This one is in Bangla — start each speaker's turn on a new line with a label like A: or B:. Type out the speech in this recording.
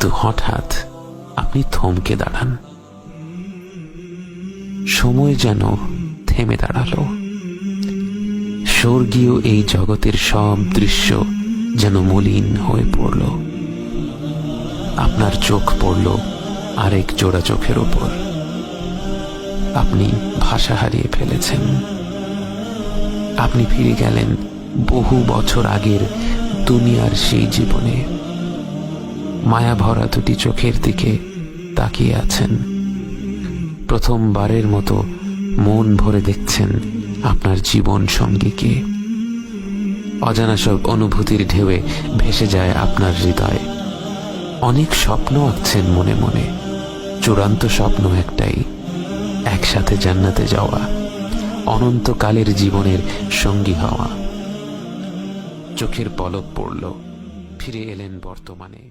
A: কিন্তু হঠাৎ আপনি থমকে দাঁড়ান। সময় যেন থেমে দাঁড়াল। স্বর্গীয় এই জগতের সব দৃশ্য যেন মলিন হয়ে পড়ল। আপনার চোখ পড়ল আরেক জোড়া চোখের ওপর আপনি ভাষা হারিয়ে ফেলেছেন। আপনি ফিরে গেলেন বহু বছর আগের দুনিয়ার সেই জীবনে। মায়া ভরা দুটি চোখের দিকে তাকিয়ে আছেন। প্রথমবারের মতো মন ভরে দেখছেন আপনার জীবন সঙ্গীকে। অজানা সব অনুভূতির ঢেউয়ে ভেসে যায় আপনার হৃদয়। অনেক স্বপ্ন আঁকছেন মনে মনে। চূড়ান্ত স্বপ্ন একটাই, একসাথে জান্নাতে যাওয়া, অনন্তকালের জীবনের সঙ্গী হওয়া। চোখের পলক পড়ল, ফিরে এলেন বর্তমানে।